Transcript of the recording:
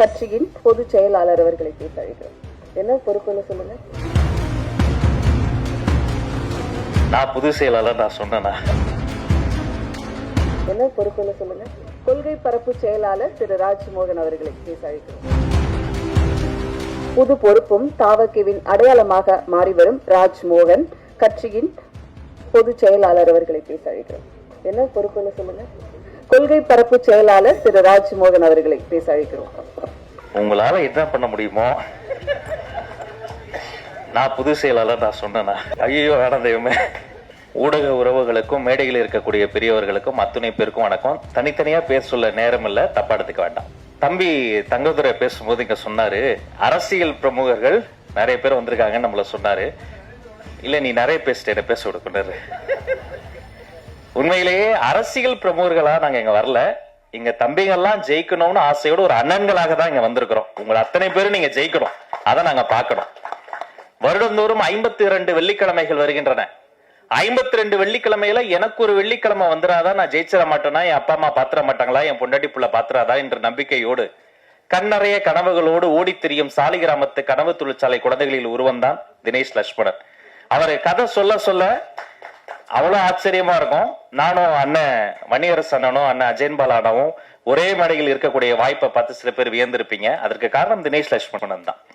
கட்சியின் பொதுச் செயலாளர் அவர்களை பேச அழைக்கிறோம் என்ன பொறுப்புன்னு சொல்லுங்க. நான் புது செயலாளர் நான் சொன்னேனா? என்ன பொறுப்புன்னு சொல்லுங்க. கொள்கை பரப்பு செயலாளர் திரு ராஜ்மோகன் அவர்களை பேச அழைக்கிறோம் புது பொறுப்பும் தாவக்கிவின் அடையாளமாக மாறி வரும் ராஜ்மோகன் கட்சியின் பொதுச் செயலாளர் அவர்களை பேச அழைக்கிறோம் என்ன பொறுப்புன்னு சொல்லுங்க. கொள்கை பரப்பு செயலாளர் திரு ராஜ்மோகன் அவர்களை பேச அழைக்கிறோம் உங்களால என்ன பண்ண முடியுமோ? நான் புது செயலாளர் நான் சொன்னேன்னா ஐயோ வேணாம் தெய்வமே. ஊடக உறவுகளுக்கும் மேடையில் இருக்கக்கூடிய பெரியவர்களுக்கும் அத்துணை பேருக்கும் வணக்கம். தனித்தனியா பேச சொல்ல நேரம் இல்ல தப்பா எடுத்துக்க வேண்டாம். தம்பி தங்கதுரை பேசும்போது இங்க சொன்னாரு அரசியல் பிரமுகர்கள் நிறைய பேர் வந்திருக்காங்கன்னு நம்மள சொன்னாரு. இல்ல நீ நிறைய பேசிட்ட என்ன பேச விடுக்குறாரு உண்மையிலேயே அரசியல் பிரமுகர்களா நாங்க இங்க வரல. இங்க எல்லாம் ஜெயிக்கணும்னு ஆசையோட ஒரு அண்ணன்களாக தான் இங்க வந்திருக்கிறோம். உங்களை அத்தனை பேரும் நீங்க ஜெயிக்கணும். அதை நாங்க பார்க்கணும். வருடந்தோறும் ஐம்பத்தி இரண்டு வெள்ளிக்கிழமைகள் வருகின்றன. ஐம்பத்தி ரெண்டு வெள்ளிக்கிழமையில எனக்கு ஒரு வெள்ளிக்கிழமை வந்துடாதான் நான் ஜெயிச்சிட மாட்டேனா? என் அப்பா அம்மா பாத்திர மாட்டாங்களா? என் பொண்டாட்டி புள்ள பாத்திராதா? என்ற நம்பிக்கையோடு கண்ணறைய கனவுகளோடு ஓடி திரியும் சாலிகிராமத்து கனவு தொழிற்சாலை குழந்தைகளில் உருவம்தான் தினேஷ் லட்சுமணன். அவர் கதை சொல்ல சொல்ல அவ்வளோ ஆச்சரியமா இருக்கும். நானும் அண்ணன் மணியரசு அண்ணனும் அண்ணன் அஜயன் பாலானாவும் ஒரே மேடையில் இருக்கக்கூடிய வாய்ப்பை பார்த்து சில பேர் வியந்திருப்பீங்க. அதற்கு காரணம் தினேஷ் லட்சுமணன் தான்.